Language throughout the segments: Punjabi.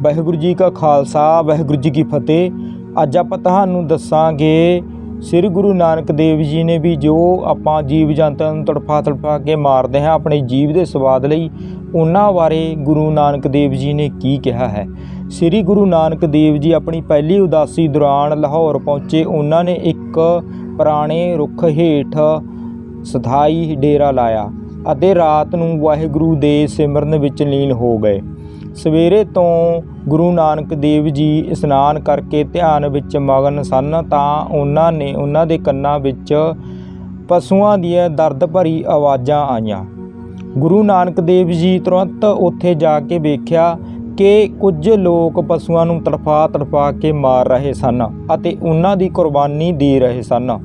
ਵਾਹਿਗੁਰੂ ਜੀ ਕਾ ਖਾਲਸਾ, ਵਾਹਿਗੁਰੂ ਜੀ ਕੀ ਫਤਿਹ। ਅੱਜ ਆਪਾਂ ਤੁਹਾਨੂੰ ਦੱਸਾਂਗੇ, ਸ੍ਰੀ ਗੁਰੂ ਨਾਨਕ ਦੇਵ ਜੀ ਨੇ ਵੀ ਜੋ ਆਪਾਂ ਜੀਵ ਜੰਤੂਆਂ ਨੂੰ ਤੜਫਾ ਤੜਫਾ ਕੇ ਮਾਰਦੇ ਹਾਂ ਆਪਣੇ ਜੀਵ ਦੇ ਸਵਾਦ ਲਈ, ਉਹਨਾਂ ਬਾਰੇ ਗੁਰੂ ਨਾਨਕ ਦੇਵ ਜੀ ਨੇ ਕੀ ਕਿਹਾ ਹੈ? ਸ੍ਰੀ ਗੁਰੂ ਨਾਨਕ ਦੇਵ ਜੀ ਆਪਣੀ ਪਹਿਲੀ ਉਦਾਸੀ ਦੌਰਾਨ ਲਾਹੌਰ ਪਹੁੰਚੇ। ਉਹਨਾਂ ਨੇ ਇੱਕ ਪੁਰਾਣੇ ਰੁੱਖ ਹੇਠ ਸਥਾਈ ਡੇਰਾ ਲਾਇਆ ਅਤੇ ਰਾਤ ਨੂੰ ਵਾਹਿਗੁਰੂ ਦੇ ਸਿਮਰਨ ਵਿੱਚ ਲੀਨ ਹੋ ਗਏ। ਸਵੇਰੇ ਤੋਂ ਗੁਰੂ ਨਾਨਕ ਦੇਵ ਜੀ ਇਸ਼ਨਾਨ ਕਰਕੇ ਧਿਆਨ ਵਿੱਚ ਮਗਨ ਸਨ, ਤਾਂ ਉਹਨਾਂ ਨੇ ਉਹਨਾਂ ਦੇ ਕੰਨਾਂ ਵਿੱਚ ਪਸ਼ੂਆਂ ਦੀਆਂ ਦਰਦ ਭਰੀ ਆਵਾਜ਼ਾਂ ਆਈਆਂ। ਗੁਰੂ ਨਾਨਕ ਦੇਵ ਜੀ ਤੁਰੰਤ ਉੱਥੇ ਜਾ ਕੇ ਵੇਖਿਆ ਕਿ ਕੁਝ ਲੋਕ ਪਸ਼ੂਆਂ ਨੂੰ ਤੜਫਾ ਤੜਫਾ ਕੇ ਮਾਰ ਰਹੇ ਸਨ ਅਤੇ ਉਹਨਾਂ ਦੀ ਕੁਰਬਾਨੀ ਦੇ ਰਹੇ ਸਨ।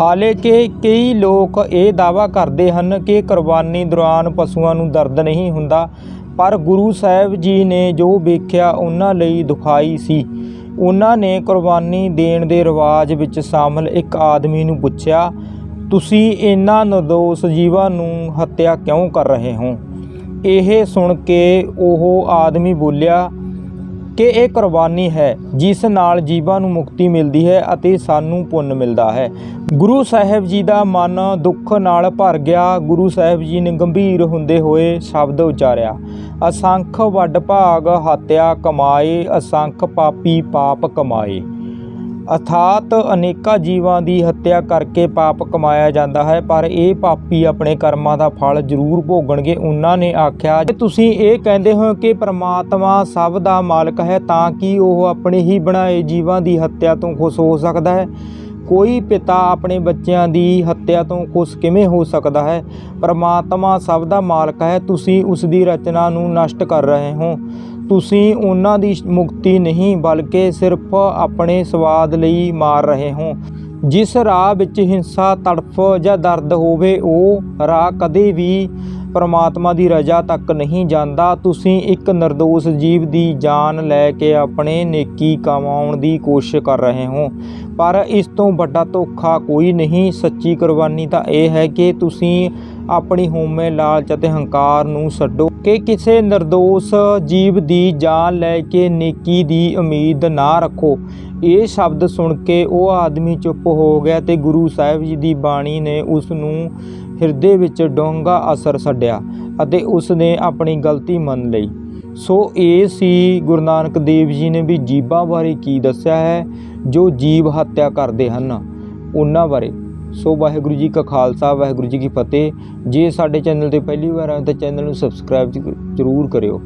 ਹਾਲੇ ਕਿ ਕਈ ਲੋਕ ਇਹ ਦਾਅਵਾ ਕਰਦੇ ਹਨ ਕਿ ਕੁਰਬਾਨੀ ਦੌਰਾਨ ਪਸ਼ੂਆਂ ਨੂੰ ਦਰਦ ਨਹੀਂ ਹੁੰਦਾ ਪਰ ਗੁਰੂ ਸਾਹਿਬ ਜੀ ਨੇ ਜੋ ਵੇਖਿਆ ਉਹਨਾਂ ਲਈ ਦੁਖਾਈ ਸੀ। ਉਹਨਾਂ ਨੇ ਕੁਰਬਾਨੀ ਦੇਣ ਦੇ ਰਿਵਾਜ ਵਿੱਚ ਸ਼ਾਮਲ ਇੱਕ ਆਦਮੀ ਨੂੰ ਪੁੱਛਿਆ, ਤੁਸੀਂ ਇਹਨਾਂ ਨਿਰਦੋਸ਼ ਜੀਵਾਂ ਨੂੰ ਹੱਤਿਆ ਕਿਉਂ ਕਰ ਰਹੇ ਹੋ? ਇਹ ਸੁਣ ਕੇ ਉਹ ਆਦਮੀ ਬੋਲਿਆ ਕਿ ਇਹ ਕੁਰਬਾਨੀ ਹੈ, ਜਿਸ ਨਾਲ ਜੀਵਾਂ ਨੂੰ ਮੁਕਤੀ ਮਿਲਦੀ ਹੈ ਅਤੇ ਸਾਨੂੰ ਪੁੰਨ ਮਿਲਦਾ ਹੈ। ਗੁਰੂ ਸਾਹਿਬ ਜੀ ਦਾ ਮਨ ਦੁੱਖ ਨਾਲ ਭਰ ਗਿਆ। ਗੁਰੂ ਸਾਹਿਬ ਜੀ ਨੇ ਗੰਭੀਰ ਹੁੰਦੇ ਹੋਏ ਸ਼ਬਦ ਉਚਾਰਿਆ, ਅਸੰਖ ਵੱਡ ਭਾਗ ਹੱਤਿਆ ਕਮਾਏ, ਅਸੰਖ ਪਾਪੀ ਪਾਪ ਕਮਾਏ। ਅਥਾਤ ਅਨੇਕਾਂ ਜੀਵਾਂ ਦੀ ਹੱਤਿਆ ਕਰਕੇ ਪਾਪ ਕਮਾਇਆ ਜਾਂਦਾ ਹੈ, ਪਰ ਇਹ ਪਾਪੀ ਆਪਣੇ ਕਰਮਾਂ ਦਾ ਫਲ ਜ਼ਰੂਰ ਭੋਗਣਗੇ। ਉਹਨਾਂ ਨੇ ਆਖਿਆ, ਜੇ ਤੁਸੀਂ ਇਹ ਕਹਿੰਦੇ ਹੋ ਕਿ ਪ੍ਰਮਾਤਮਾ ਸਭ ਦਾ ਮਾਲਕ ਹੈ, ਤਾਂ ਕਿ ਉਹ ਆਪਣੇ ਹੀ ਬਣਾਏ ਜੀਵਾਂ ਦੀ ਹੱਤਿਆ ਤੋਂ ਖੁਸ਼ ਹੋ ਸਕਦਾ ਹੈ? ਕੋਈ ਪਿਤਾ ਆਪਣੇ ਬੱਚਿਆਂ ਦੀ ਹੱਤਿਆ ਤੋਂ ਖੁਸ਼ ਕਿਵੇਂ ਹੋ ਸਕਦਾ ਹੈ? ਪਰਮਾਤਮਾ ਸਭ ਦਾ ਮਾਲਕ ਹੈ, ਤੁਸੀਂ ਉਸ ਦੀ ਰਚਨਾ ਨੂੰ ਨਸ਼ਟ ਕਰ ਰਹੇ ਹੋ। ਤੁਸੀਂ ਉਹਨਾਂ ਦੀ ਮੁਕਤੀ ਨਹੀਂ, ਬਲਕਿ ਸਿਰਫ ਆਪਣੇ ਸਵਾਦ ਲਈ ਮਾਰ ਰਹੇ ਹੋ। ਜਿਸ ਰਾਹ ਵਿੱਚ ਹਿੰਸਾ, ਤੜਫ ਜਾਂ ਦਰਦ ਹੋਵੇ, ਉਹ ਰਾਹ ਕਦੇ ਵੀ ਪਰਮਾਤਮਾ ਦੀ ਰਜ਼ਾ ਤੱਕ ਨਹੀਂ ਜਾਂਦਾ। ਤੁਸੀਂ ਇੱਕ ਨਿਰਦੋਸ਼ ਜੀਵ ਦੀ ਜਾਨ ਲੈ ਕੇ ਆਪਣੇ ਨੇਕੀ ਕਮਾਉਣ ਦੀ ਕੋਸ਼ਿਸ਼ ਕਰ ਰਹੇ ਹੋ। ਪਰ ਇਸ ਤੋਂ ਵੱਡਾ ਧੋਖਾ ਕੋਈ ਨਹੀਂ। ਸੱਚੀ ਕੁਰਬਾਨੀ ਤਾਂ ਇਹ ਹੈ ਕਿ ਤੁਸੀਂ ਆਪਣੀ ਹਉਮੈ ਲਾਲਚ ਅਤੇ ਹੰਕਾਰ ਨੂੰ ਛੱਡੋ ਕਿ ਕਿਸੇ ਨਿਰਦੋਸ਼ ਜੀਵ ਦੀ ਜਾਨ ਲੈ ਕੇ ਨੇਕੀ ਦੀ ਉਮੀਦ ਨਾ ਰੱਖੋ। ਇਹ ਸ਼ਬਦ ਸੁਣ ਕੇ ਉਹ ਆਦਮੀ ਚੁੱਪ ਹੋ ਗਿਆ ਤੇ ਗੁਰੂ ਸਾਹਿਬ ਜੀ ਦੀ ਬਾਣੀ ਨੇ ਉਸ ਨੂੰ ਹਿਰਦੇ ਵਿੱਚ ਡੂੰਘਾ ਅਸਰ ਛੱਡਿਆ ਅਤੇ ਉਸ ਨੇ ਆਪਣੀ ਗਲਤੀ ਮੰਨ ਲਈ। ਸੋ ਇਹ ਸੀ ਗੁਰੂ ਨਾਨਕ ਦੇਵ ਜੀ ਨੇ ਵੀ ਜੀਵਾਂ ਬਾਰੇ ਕੀ ਦੱਸਿਆ ਹੈ, ਜੋ ਜੀਵ ਹੱਤਿਆ ਕਰਦੇ ਹਨ ਉਹਨਾਂ ਬਾਰੇ। ਸੋ ਵਾਹਿਗੁਰੂ ਜੀ ਕਾ ਖਾਲਸਾ, ਵਾਹਿਗੁਰੂ ਜੀ ਕੀ ਫਤਿਹ। ਜੇ ਸਾਡੇ ਚੈਨਲ ਤੇ ਪਹਿਲੀ ਵਾਰ ਆਏ ਤਾਂ ਚੈਨਲ ਨੂੰ ਸਬਸਕ੍ਰਾਈਬ ਜ਼ਰੂਰ ਕਰਿਓ।